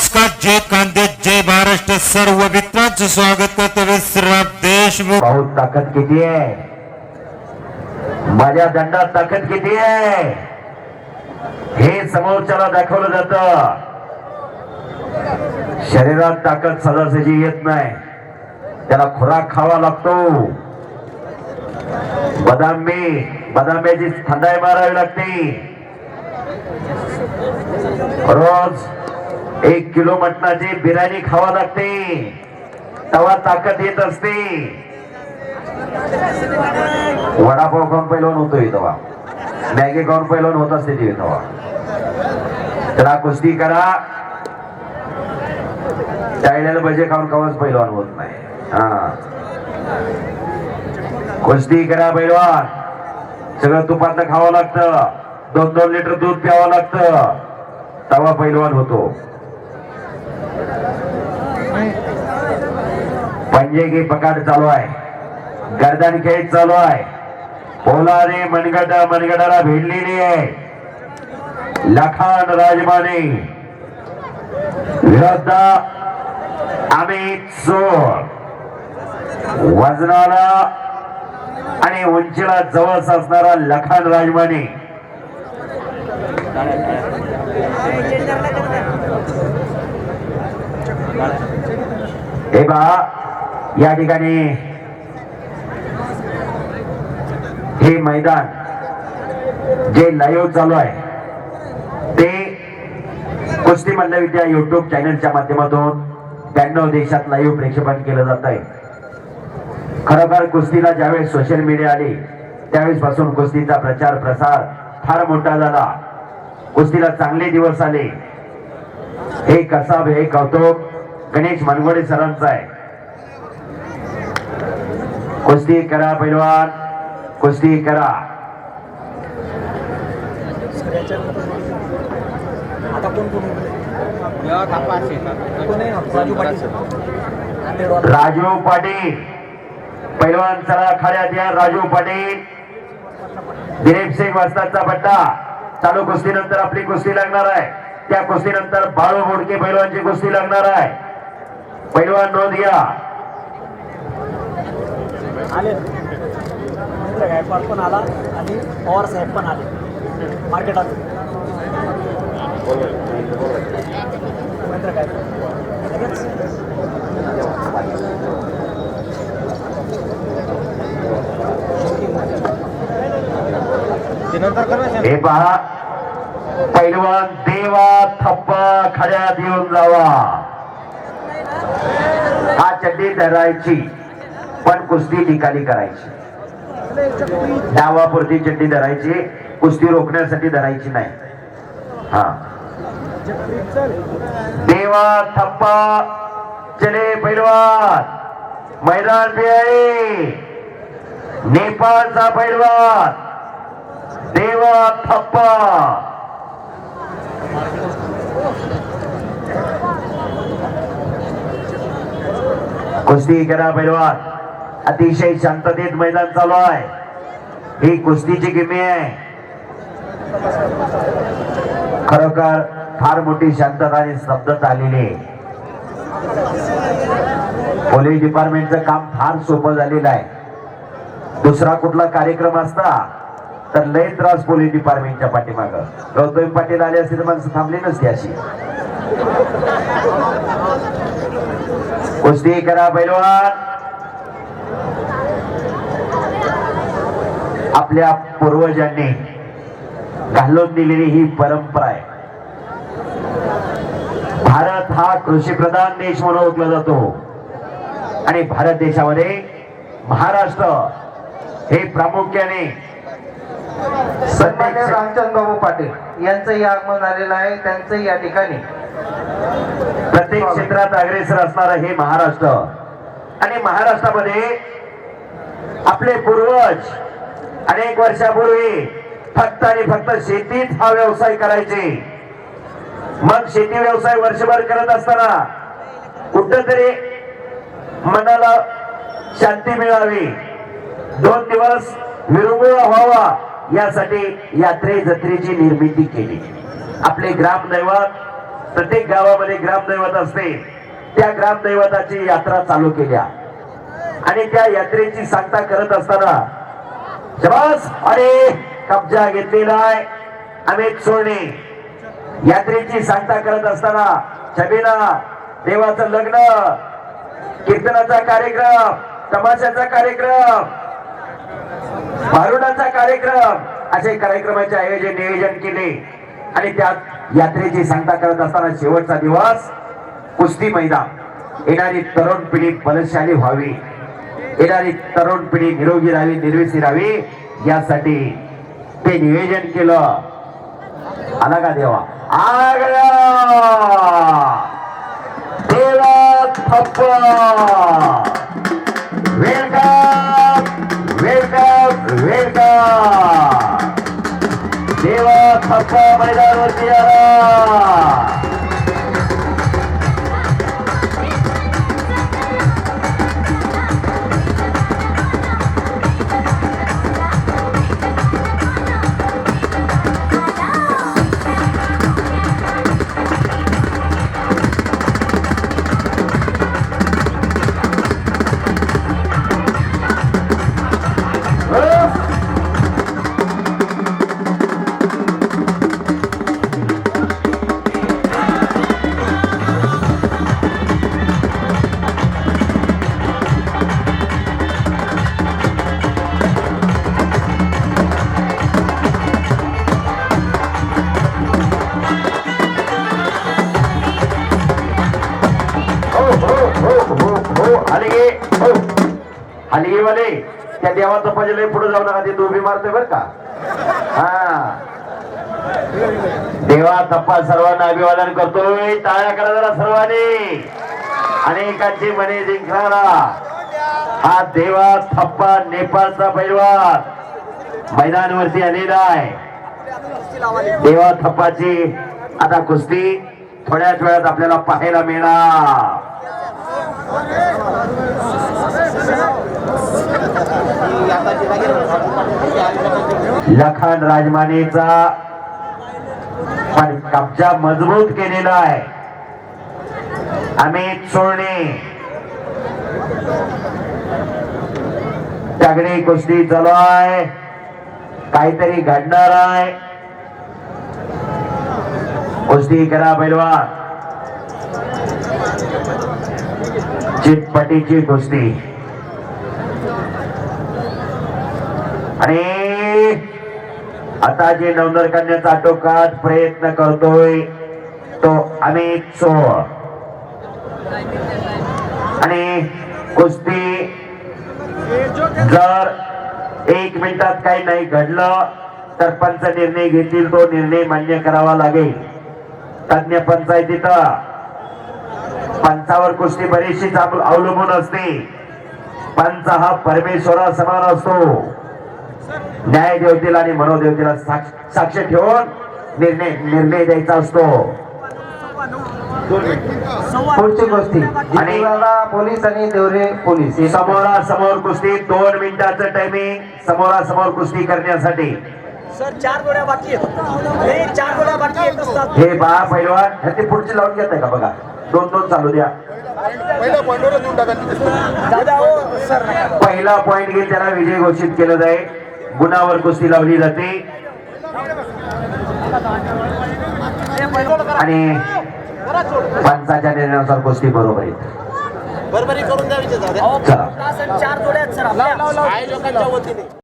नमस्कार जय कांदे जय महाराष्ट्र. सर्व मित्रांचं स्वागत करतो मी श्रीराम देशमुख. भाऊ ताकद किती आहे? माझ्या दंडात ताकद किती आहे? हे समोरच्याला दाखवलं जात. शरीरात ताकद सदासजी येत नाही. त्याला खुराक खावा लागतो. बदामी बदाम्याची थंडाई मारावी लागते. रोज एक किलो मटणाची बिर्याणी खावा लागते. तवा ताकद येत असते. वडापाव खाऊन पहिलवान होतोय तेव्हा मॅगी खाऊन पहिलवान होत असते ती तवा. त्याला कुस्ती करा. टाळलेलं भजे खाऊन कवाच पहिलवान होत नाही. हा. कुस्ती करा पहिलवान. सगळं तुपातलं खावं लागतं. दोन दोन लिटर दूध प्यावं लागतं. तवा पहिलवान होतो. पंजे की पकड चालू आहे. गर्दन खेळ चालू आहे. पोलाने मनगट मनगटाला भिडलेली आहे लखान राजमाने. विरुद्ध अमित सोड वजनाला आणि उंचीला जवळ असणारा लखान राजमाने. हे बा या ठिकाणी हे मैदान जे लाईव्ह चालू आहे ते कुस्ती मल्लविद्या युट्यूब चॅनलच्या माध्यमातून ब्याण्णव देशात लाईव्ह प्रेक्षेपण केलं जात आहे. खरोखर कुस्तीला ज्यावेळेस सोशल मीडिया आली त्यावेळेस पासून कुस्तीचा प्रचार प्रसार फार मोठा झाला. कुस्तीला चांगले दिवस आले. हे कसाब हे कौतुक गणेश मनगोडे सरांचं आहे. कुस्ती करा पैलवान कुस्ती करा राजू पाटील पैलवान चला खाड्यात या राजू पाटील दिलीप सिंग वस्ताचा पट्टा चालू कुस्तीनंतर आपली कुस्ती लागणार आहे त्या कुस्तीनंतर बाळू मोडके पैलवानची कुस्ती लागणार आहे पैलवान नोंद घ्या आले. महेंद्र गायकवाड पण आला आणि पवार साहेब पण आले. मार्केटात महेंद्र गायकवाड लगेच. हे पहा. पैलवान देवा थप्पा खड्यात येऊन जावा हा चड्डी धरायची. पण कुस्ती निकाली करायची. डावापुरती चड्डी धरायची कुस्ती रोखण्यासाठी धरायची नाही. हा. देवा थप्पा चले पैलवान. मैदान पे आहे. नेपाळचा पैलवान. देवा थप्पा. कुस्ती करा पैलवान. अतिशय शांततेत मैदान चालू आहे. ही कुस्तीची किमी आहे. खरोखर फार मोठी शांतता आणि स्तब्धता आलेली आहे. पोलीस डिपार्टमेंटचं काम फार सोपं झालेलं आहे. दुसरा कुठला कार्यक्रम असता तर लय त्रास पोलीस डिपार्टमेंटच्या पाठीमाग. गौतम पाटील आले असते तर माणसं थांबली नसती अशी. कुस्ती करा पैलवान. आपल्या पूर्वजांनी घालून दिलेली ही परंपरा आहे. भारत हा कृषी प्रधान देश म्हणून ओळखला जातो. आणि भारत देशामध्ये महाराष्ट्र हे प्रामुख्याने सन्मान्य रामचंद्र बाबू पाटील यांचंही आगमन झालेलं आहे त्यांचंही या ठिकाणी. प्रत्येक क्षेत्रात अग्रेसर असणारं हे महाराष्ट्र. आणि महाराष्ट्रामध्ये आपले पूर्वज अनेक वर्षापूर्वी फक्त आणि फक्त शेतीच हा व्यवसाय करायचे. मग शेती व्यवसाय वर्षभर करत असताना कुठंतरी मनाला शांती मिळावी. दोन दिवस विरंगुळा व्हावा यासाठी यात्रे जत्रेची निर्मिती केली. आपले ग्रामदैवत प्रत्येक गावामध्ये ग्रामदैवत असते. त्या ग्रामदैवताची यात्रा चालू केल्या. आणि त्या यात्रेची सांगता करत असताना शबास अरे कब्जा घेतलेला आहे. अमित सोडणे यात्रेची सांगता करत असताना छबीला देवाचं लग्न कीर्तनाचा कार्यक्रम तमाशाचा कार्यक्रम भारुडाचा कार्यक्रम असे कार्यक्रमाचे आयोजन नियोजन केले. आणि त्यात यात्रेची सांगता करत असताना शेवटचा दिवस कुस्ती मैदान. येणारी तरुण पिढी बलशाली व्हावी. येणारी तरुण पिढी निरोगी राहावी निर्विसी राहावी यासाठी ते नियोजन केलं. आला का देवा. आगळा देवा थप्प! वेलकम! वेलकम! वेलकम! देवा थप्प मैदानावरती आला. हलगेवाले त्या देवाचा पजले पुढे जाऊ नका ते दोबी मारतोय बर का? हा. देवा थप्पा सर्वांना अभिवादन करतोय टाळ्या करा जरा सर्वांनी. अनेकांची मने जिंकणारा हा देवा थप्पा नेपाळचा पैलवान. मैदानवरती आलेला आहे. देवा थप्पाची आता कुस्ती थोड्याच वेळात आपल्याला पाहायला मिळणार. लखन राजमानेचा पण कब्जा मजबूत केलेला आहे. अमित सोळणे. तगडी कुस्ती चालू आहे. काहीतरी घडणार आहे. कुस्ती करा पैलवान. चितपटीची कुस्ती. आणि आता जे नवनर करण्याचा आटोकाट प्रयत्न करतोय तो अमित सोळ. आणि कुस्ती जर एक मिनिटात काही नाही घडलं तर पंच निर्णय घेतील तो निर्णय मान्य करावा लागेल. तज्ञ पंचायतीत पंचावर कुस्ती बरीचशी अवलंबून असते. पंच हा परमेश्वरा समान असतो. न्याय देवतेला आणि मनोदेवतेला साक्ष साक्ष ठेवून निर्णय निर्णय द्यायचा असतो. पुढची गोष्टी. जितेवाला पोलीस आणि देवरे पोलीस. हे समोरासमोर कुस्ती दोन मिनिटाचं टायमिंग समोरासमोर कुस्ती करण्यासाठी. सर चार गोड्या बाकी आहेत. हे चार गोड्या बाकी आहेत असतात. हे बा पैलवान. ह्या ते पुढची लावून घेत आहे का बघा? दोन दोन चालू द्या. दादा हो सर. नका. पहिला पॉइंट घेऊन त्याला विजय घोषित केलं जाईल. गुणावर कुस्ती लावली जाते. आणि पंचाच्या निर्णयानुसार कुस्ती बरोबर आहे अहो, चला. तास आणि चार जोड्या आहेत सर आपल्या.